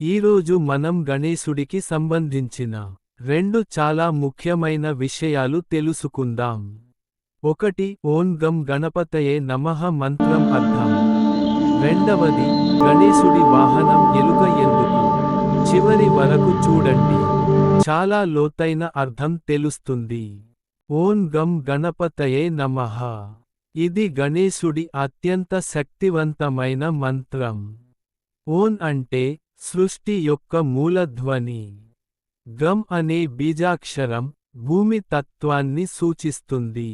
ఈరోజు మనం గణేశుడికి సంబంధించిన రెండు చాలా ముఖ్యమైన విషయాలు తెలుసుకుందాం. ఒకటి ఓం గం గణపతయే నమః మంత్రం అర్థం. రెండవది గణేశుడి వాహనం ఎలుక ఎందుకు? చివరి వరకు చూడండి. చాలా లోతైన అర్థం తెలుస్తుంది. ఓం గం గణపతయే నమః. ఇది గణేశుడి అత్యంత శక్తివంతమైన మంత్రం. ఓన్ అంటే సృష్టి యొక్క మూలధ్వని. గం అనే బీజాక్షరం భూమి తత్వాన్ని సూచిస్తుంది.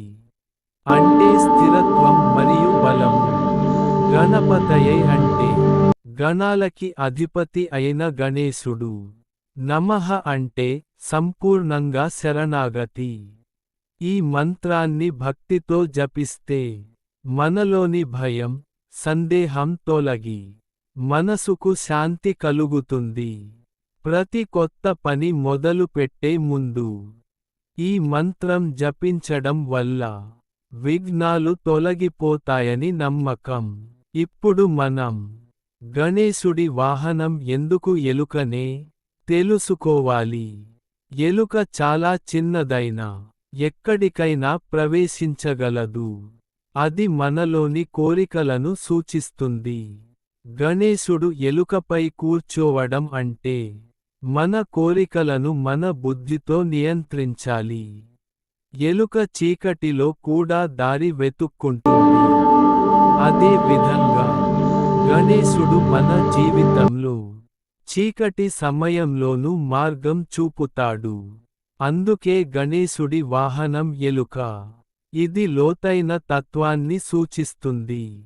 అంటే స్థిరత్వం మరియు బలము. గణపతయై అంటే గణాలకి అధిపతి అయిన గణేశుడు. నమః అంటే సంపూర్ణంగా శరణాగతి. ఈ మంత్రాన్ని భక్తితో జపిస్తే మనలోని భయం సందేహం తొలగి. మనసుకు శాంతి కలుగుతుంది. ప్రతి కొత్త పని మొదలు పెట్టే ముందు ఈ మంత్రం జపించడం వల్ల విఘ్నాలు తొలగిపోతాయని నమ్మకం. ఇప్పుడు మనం గణేశుడి వాహనం ఎందుకు ఎలుకనే తెలుసుకోవాలి. ఎలుక చాలా చిన్నదైన ఎక్కడికైనా ప్రవేశించగలదు. అది మనలోని కోరికలను సూచిస్తుంది. గణేశుడు ఎలుకపై కూర్చోవడం అంటే మన కోరికలను మన బుద్ధితో నియంత్రించాలి. ఎలుక చీకటిలో కూడా దారి వెతుక్కుంటుంది. అదే విధంగా గణేశుడు మన జీవితంలో చీకటి సమయంలోనూ మార్గం చూపుతాడు. అందుకే గణేశుడి వాహనం ఎలుక. ఇది లోతైన తత్వాన్ని సూచిస్తుంది.